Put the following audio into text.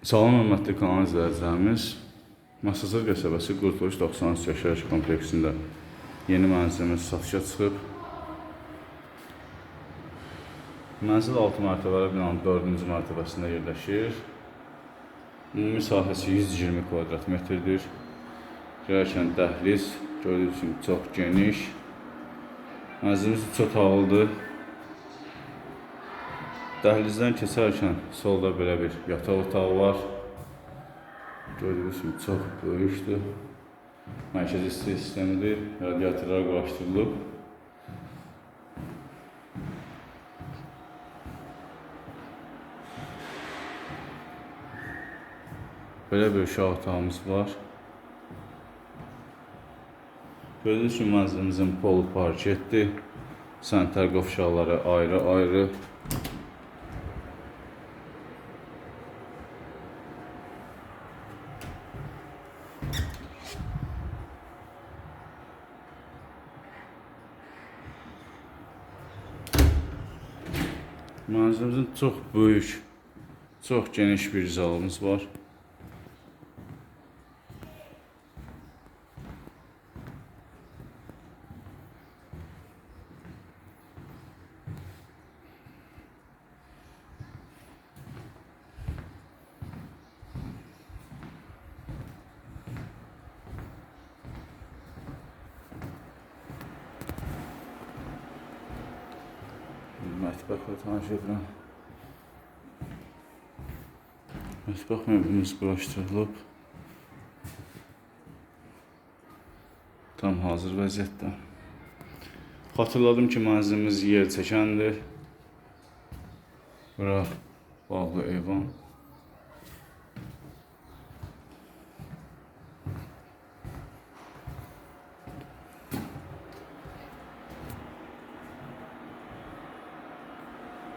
Salam hörmətli kanal izləyicilərimiz. Masazır qəsəbəsi Qurtuluş 93 yaşayış kompleksində yeni mənzilimiz satışa çıxıb. Mənzil 6 mərtəbəli binanın 4-cü mərtəbəsində yerləşir. Ümumi sahəsi 120 kvadrat metrdir. Girərkən dəhliz gördüyünüz kimi çox geniş. Mənzilimiz üç otaqlıdır. Dəhlizdən keçərkən solda belə bir yataq otağı var. Gördüyünüz kimi çox böyükdür. Mərkəzi isti sistemidir. Radiatorlar quraşdırılıb. Belə bir uşaq otağımız var. Gördüyünüz kimi mənzilimizin polu parketdir. Sanitar qovşaqları ayrı-ayrı. Mənzilimizin çox böyük, çox geniş bir zalımız var. Mətbəxlə tanış edirəm. Mətbəx möblümüz quraşdırılıb. Tam hazır vəziyyətdə. Xatırladım ki, mənzilimiz yer çəkəndir. Bura bağlı eyvan.